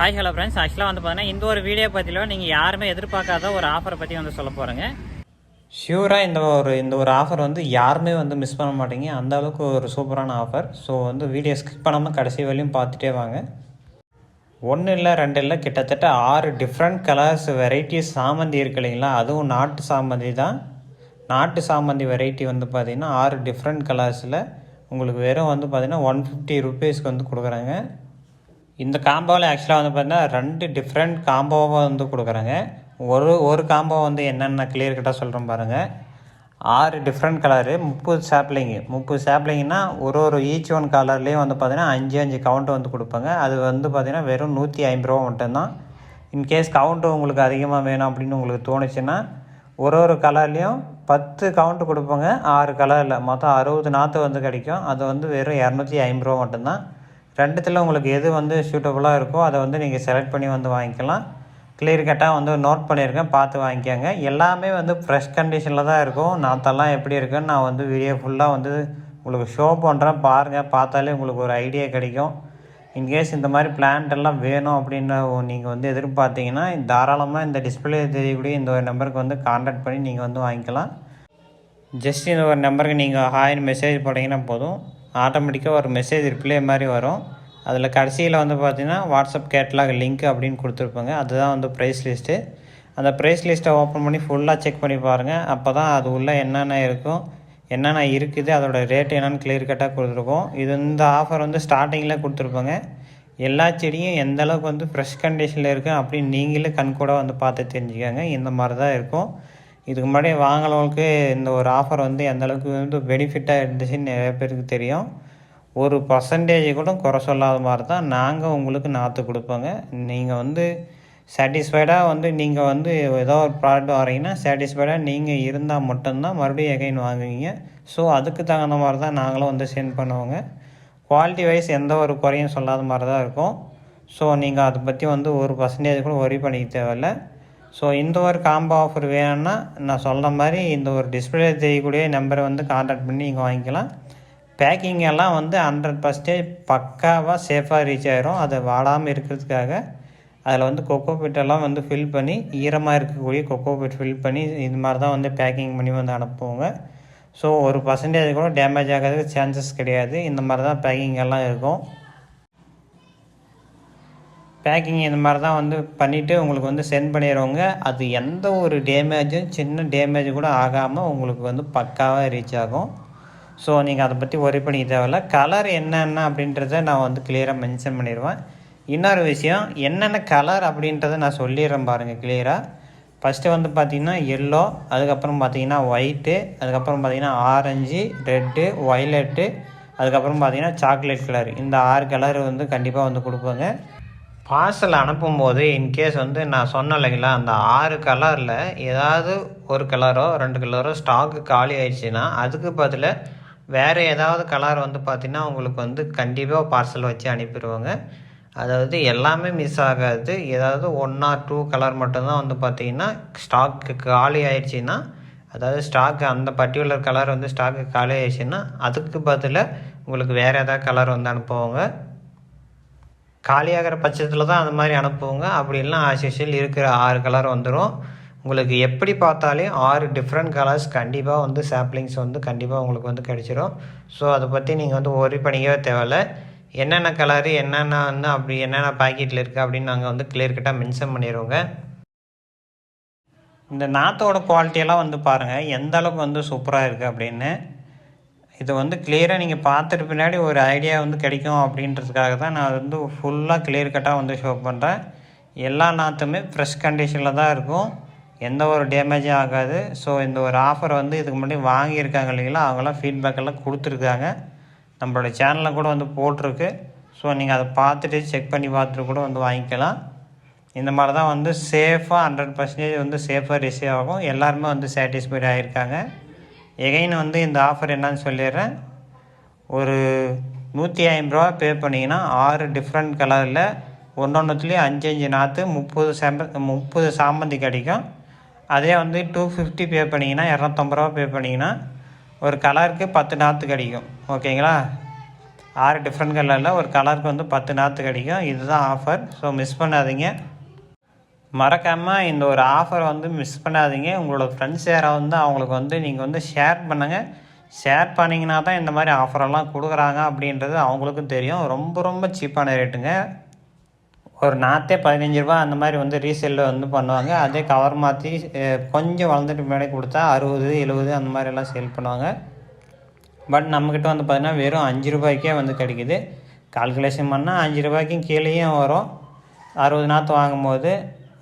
Hi hello friends ஆக்சுவலாக வந்து பார்த்தீங்கன்னா இந்த ஒரு வீடியோ பற்றிலும் நீங்கள் யாருமே எதிர்பார்க்காத ஒரு ஆஃபரை பற்றி வந்து சொல்ல போகிறேங்க ஷியூராக இந்த ஒரு இந்த ஒரு ஆஃபர் வந்து யாருமே வந்து மிஸ் பண்ண மாட்டீங்க. அந்த அளவுக்கு ஒரு சூப்பரான ஆஃபர் ஸோ வந்து வீடியோ ஸ்கிப் பண்ணாமல் கடைசி வரையும் பார்த்துட்டே வாங்க. ஒன்று இல்லை ரெண்டு இல்லை கிட்டத்தட்ட ஆறு டிஃப்ரெண்ட் கலர்ஸ் வெரைட்டிஸ் சாமந்தி இருக்கு இல்லைங்களா? அதுவும் நாட்டு சாமந்தி தான். நாட்டு சாமந்தி வெரைட்டி வந்து பார்த்திங்கன்னா ஆறு டிஃப்ரெண்ட் கலர்ஸில் உங்களுக்கு வெறும் வந்து பார்த்திங்கன்னா ஒன் ஃபிஃப்டி ருபீஸ்க்கு வந்து கொடுக்குறாங்க. இந்த காம்போவில் ஆக்சுவலாக வந்து பார்த்தீங்கன்னா ரெண்டு டிஃப்ரெண்ட் காம்போவை வந்து கொடுக்குறாங்க. ஒரு ஒரு காம்போ வந்து என்னென்ன கிளியர் கட்டாக சொல்கிறோம் பாருங்கள் ஆறு டிஃப்ரெண்ட் கலரு முப்பது சாப்ளிங்கு முப்பது சாப்ளிங்னா ஒரு ஒரு ஈச் ஒன் கலர்லேயும் வந்து பார்த்தீங்கன்னா அஞ்சு அஞ்சு கவுண்ட் வந்து கொடுப்பாங்க. அது வந்து பார்த்திங்கன்னா வெறும் நூற்றி ஐம்பது ரூபா மட்டும்தான். இன்கேஸ் கவுண்ட்டு உங்களுக்கு அதிகமாக வேணும் அப்படின்னு உங்களுக்கு தோணுச்சுன்னா ஒரு ஒரு கலர்லேயும் பத்து கவுண்ட் கொடுப்பாங்க. ஆறு கலரில் மொத்தம் அறுபது நாற்று வந்து கிடைக்கும். அது வந்து வெறும் இரநூத்தி ஐம்பது ரூபா மட்டும்தான். ரெண்டுத்தில் உங்களுக்கு எது வந்து சூட்டபுளாக இருக்கோ அதை வந்து நீங்கள் செலக்ட் பண்ணி வந்து வாங்கிக்கலாம். கிளியர் கட்டாக வந்து நோட் பண்ணியிருக்கேன் பார்த்து வாங்கிக்கோங்க. எல்லாமே வந்து ஃப்ரெஷ் கண்டிஷனில் தான் இருக்கும். நாத்தெல்லாம் எப்படி இருக்குன்னு நான் வந்து வீடியோ ஃபுல்லாக வந்து உங்களுக்கு ஷோ பண்ணுறேன் பாருங்கள் பார்த்தாலே உங்களுக்கு ஒரு ஐடியா கிடைக்கும். இன்கேஸ் இந்த மாதிரி பிளான்ட் எல்லாம் வேணும் அப்படின்னு நீங்கள் வந்து எதிர்பார்த்தீங்கன்னா தாராளமாக இந்த டிஸ்பிளே தெரியக்கூடிய இந்த ஒரு நம்பருக்கு வந்து கான்டாக்ட் பண்ணி நீங்கள் வந்து வாங்கிக்கலாம். ஜஸ்ட் இந்த ஒரு நம்பருக்கு நீங்கள் ஹாய்னு மெசேஜ் போட்டிங்கன்னா போதும். ஆட்டோமேட்டிக்காக ஒரு மெசேஜ் ரிப்ளை மாதிரி வரும். அதில் கடைசியில் வந்து பார்த்திங்கன்னா வாட்ஸ்அப் கேட்லாக் லிங்க் அப்படின்னு கொடுத்துருப்பாங்க. அதுதான் வந்து ப்ரைஸ் லிஸ்ட்டு அந்த ப்ரைஸ் லிஸ்ட்டை ஓப்பன் பண்ணி ஃபுல்லாக செக் பண்ணி பாருங்கள் அப்போ தான் அது உள்ளே என்னென்ன இருக்கும் என்னென்ன இருக்குது அதோட ரேட் என்னென்னு கிளியர் கட்டாக கொடுத்துருக்கோம். இது இந்த ஆஃபர் வந்து ஸ்டார்டிங்கில் கொடுத்துருப்பாங்க. எல்லா செடியும் எந்த அளவுக்கு வந்து ஃப்ரெஷ் கண்டிஷனில் இருக்குது அப்படின்னு நீங்களே கண் கூட வந்து பார்த்து தெரிஞ்சுக்கோங்க. இந்த மாதிரி தான் இருக்கும். இதுக்கு முன்னாடி வாங்கினவங்களுக்கு இந்த ஒரு ஆஃபர் வந்து எந்தளவுக்கு வந்து பெனிஃபிட்டாக இருந்துச்சுன்னு நிறைய பேருக்கு தெரியும். ஒரு பர்சன்டேஜ் கூட குறை சொல்லாத மாதிரி தான் நாங்கள் உங்களுக்கு நாற்று கொடுப்போங்க. நீங்கள் வந்து சாட்டிஸ்ஃபைடாக வந்து நீங்கள் வந்து ஏதோ ஒரு ப்ராடக்ட் வரீங்கன்னா சாட்டிஸ்ஃபைடாக நீங்கள் இருந்தால் மட்டும்தான் மறுபடியும் எகைன் வாங்குவீங்க. ஸோ அதுக்கு தகுந்த மாதிரி தான் நாங்களும் வந்து சென்ட் பண்ணுவோங்க. குவாலிட்டி வைஸ் எந்த ஒரு குறையும் சொல்லாத மாதிரி தான் இருக்கும். ஸோ நீங்கள் அதை பற்றி வந்து ஒரு பர்சன்டேஜ் கூட ஒரி பண்ணிக்க தேவையில்லை. ஸோ இந்த ஒரு காம்போ ஆஃபர் வேணும்னா நான் சொல்கிற மாதிரி இந்த ஒரு டிஸ்பிளே தெரியக்கூடிய நம்பரை வந்து கான்டாக்ட் பண்ணி நீங்கள் வாங்கிக்கலாம். பேக்கிங் எல்லாம் வந்து ஹண்ட்ரட் பர்சன்டேஜ் பக்காவாக சேஃபாக ரீச் ஆயிரும். அதை வாடாமல் இருக்கிறதுக்காக. அதில் வந்து கொக்கோ பிட்டெல்லாம் வந்து ஃபில் பண்ணி ஈரமாக இருக்கக்கூடிய கொக்கோ பிட் ஃபில் பண்ணி இது மாதிரி தான் வந்து பேக்கிங் பண்ணி வந்து அனுப்புவோங்க. ஸோ ஒரு பர்சன்டேஜ் கூட டேமேஜ் ஆகிறதுக்கு சான்சஸ் கிடையாது. இந்த மாதிரி தான் பேக்கிங் எல்லாம் இருக்கும். பேக்கிங் இந்த மாதிரி தான் வந்து பண்ணிவிட்டு உங்களுக்கு வந்து சென்ட் பண்ணிடுவோங்க அது எந்த ஒரு டேமேஜும் சின்ன டேமேஜ் கூட ஆகாமல் உங்களுக்கு வந்து பக்காவாக ரீச் ஆகும். ஸோ நீங்கள் அதை பற்றி ஒரி பண்ணிக்க தேவையில்ல. கலர் என்னென்ன அப்படின்றத நான் வந்து கிளியராக மென்ஷன் பண்ணிடுவேன். இன்னொரு விஷயம் என்னென்ன கலர் அப்படின்றத நான் சொல்லிடுறேன் பாருங்கள் கிளியராக ஃபஸ்ட்டு வந்து பார்த்திங்கன்னா எல்லோ அதுக்கப்புறம் பார்த்திங்கன்னா ஒயிட்டு அதுக்கப்புறம் பார்த்திங்கன்னா ஆரஞ்சு ரெட்டு ஒய்லெட்டு அதுக்கப்புறம் பார்த்திங்கன்னா சாக்லேட் கலர் இந்த ஆறு கலர் வந்து கண்டிப்பாக வந்து கொடுப்பாங்க. பார்சல் அனுப்பும்போது இன்கேஸ் வந்து நான் சொன்னேன் இல்லைங்களா அந்த ஆறு கலரில் ஏதாவது ஒரு கலரோ ரெண்டு கலரோ ஸ்டாக்கு காலி ஆயிடுச்சுன்னா அதுக்கு பதிலாக வேறு ஏதாவது கலர் வந்து பார்த்திங்கன்னா உங்களுக்கு வந்து கண்டிப்பாக பார்சல் வச்சு அனுப்பிடுவாங்க. அதாவது எல்லாமே மிஸ் ஆகாது. ஏதாவது ஒன் ஆர் டூ கலர் மட்டும்தான் வந்து பார்த்திங்கன்னா ஸ்டாக்கு காலி ஆயிடுச்சுன்னா அதாவது ஸ்டாக்கு அந்த பர்டிகுலர் கலர் வந்து ஸ்டாக்கு காலி ஆயிடுச்சுன்னா அதுக்கு பதிலாக உங்களுக்கு வேறு ஏதாவது கலர் வந்து அனுப்புவாங்க. காலியாகிற பட்சத்தில் தான் அந்த மாதிரி அனுப்புவோங்க. அப்படி இல்லைனா ஆஸ் இருக்கிற ஆறு கலர் வந்துடும் உங்களுக்கு எப்படி பார்த்தாலே ஆறு டிஃப்ரெண்ட் கலர்ஸ் கண்டிப்பாக வந்து சாப்ளிங்ஸ் வந்து கண்டிப்பாக உங்களுக்கு வந்து கிடச்சிரும். ஸோ அதை பற்றி நீங்கள் வந்து ஒரி பண்ணிக்கவே தேவையில்ல. என்னென்ன கலரு என்னென்ன வந்து அப்படி என்னென்ன பாக்கெட்டில் இருக்குது அப்படின்னு நாங்கள் வந்து கிளியர் கட்டாக மென்ஷன் பண்ணிடுவோங்க. இந்த நாற்றோட குவாலிட்டியெல்லாம் வந்து பாருங்கள் எந்த அளவுக்கு வந்து சூப்பராக இருக்குது அப்படின்னு. இது வந்து கிளியராக நீங்கள் பார்த்துட்டு பின்னாடி ஒரு ஐடியா வந்து கிடைக்கும் அப்படின்றதுக்காக தான் நான் வந்து ஃபுல்லாக கிளியர் கட்டாக வந்து ஷோ பண்ணுறேன் எல்லா நாற்றுமே ஃப்ரெஷ் கண்டிஷனில் தான் இருக்கும். எந்த ஒரு டேமேஜும் ஆகாது. ஸோ இந்த ஒரு ஆஃபர் வந்து இதுக்கு முன்னாடி வாங்கியிருக்காங்க இல்லைங்களா? அவங்களாம் ஃபீட்பேக்கெல்லாம் கொடுத்துருக்காங்க. நம்மளோட சேனலில் கூட வந்து போட்டிருக்கு. ஸோ நீங்கள் அதை பார்த்துட்டு செக் பண்ணி பார்த்துட்டு கூட வந்து வாங்கிக்கலாம். இந்த மாதிரி தான் வந்து சேஃபாக ஹண்ட்ரட் பர்சன்டேஜ் வந்து சேஃபாக ரிசீவ் ஆகும். எல்லாருமே வந்து சாட்டிஸ்ஃபைட் ஆகியிருக்காங்க எகைன் வந்து இந்த ஆஃபர் என்னன்னு சொல்லிடுறேன். ஒரு நூற்றி ஐம்பது ரூபா பே பண்ணிங்கன்னா ஆறு டிஃப்ரெண்ட் கலரில் ஒன்றொன்றுத்துலேயும் அஞ்சு அஞ்சு நாற்று முப்பது செம்ப முப்பது சாமந்தி கிடைக்கும். அதே வந்து டூ ஃபிஃப்டி பே பண்ணிங்கன்னா இரநூத்தம்பது ரூபா பே பண்ணிங்கன்னா ஒரு கலருக்கு பத்து நாற்று கிடைக்கும். ஓகேங்களா ஆறு டிஃப்ரெண்ட் கலரில் ஒரு கலருக்கு வந்து பத்து நாற்று கிடைக்கும். இதுதான் ஆஃபர் ஸோ மிஸ் பண்ணாதீங்க. மறக்காமல் இந்த ஒரு ஆஃபர் வந்து மிஸ் பண்ணாதீங்க. உங்களோட ஃப்ரெண்ட்ஸ் யாராவது வந்து அவங்களுக்கு வந்து நீங்கள் வந்து ஷேர் பண்ணுங்கள் ஷேர் பண்ணிங்கன்னா தான் இந்த மாதிரி ஆஃபரெல்லாம் கொடுக்குறாங்க அப்படின்றது அவங்களுக்கும் தெரியும். ரொம்ப ரொம்ப சீப்பான ரேட்டுங்க ஒரு நாற்றே பதினஞ்சு ரூபா அந்த மாதிரி வந்து ரீசேலில் வந்து பண்ணுவாங்க. அதே கவர் மாற்றி கொஞ்சம் வளர்ந்துட்டு முன்னாடி கொடுத்தா அறுபது எழுபது அந்த மாதிரிலாம் சேல் பண்ணுவாங்க. பட் நம்மக்கிட்ட வந்து பார்த்திங்கன்னா வெறும் அஞ்சு ரூபாய்க்கே வந்து கிடைக்குது. கால்குலேஷன் பண்ணால் அஞ்சு ரூபாய்க்கும் கீழேயும் வரும். அறுபது நாற்று வாங்கும்போது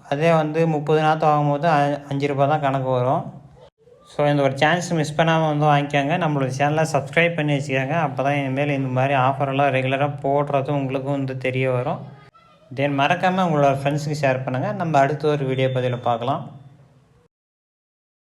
அதே வந்து முப்பது நாற்று வாங்கும்போது அ- அஞ்சு ரூபா தான் கணக்கு வரும். ஸோ இந்த ஒரு சான்ஸ் மிஸ் பண்ணாமல் வந்து வாங்கிக்கோங்க. நம்மளோட சேனலை சப்ஸ்கிரைப் பண்ணி வச்சுக்கோங்க. அப்போ தான் இனிமேல் இந்த மாதிரி ஆஃபரெல்லாம் ரெகுலராக போடுறதும் உங்களுக்கும் வந்து தெரிய வரும். தென் மறக்காமல் உங்களோட ஃப்ரெண்ட்ஸுக்கு ஷேர் பண்ணுங்கள் நம்ம அடுத்த ஒரு வீடியோ பதிவில் பார்க்கலாம்.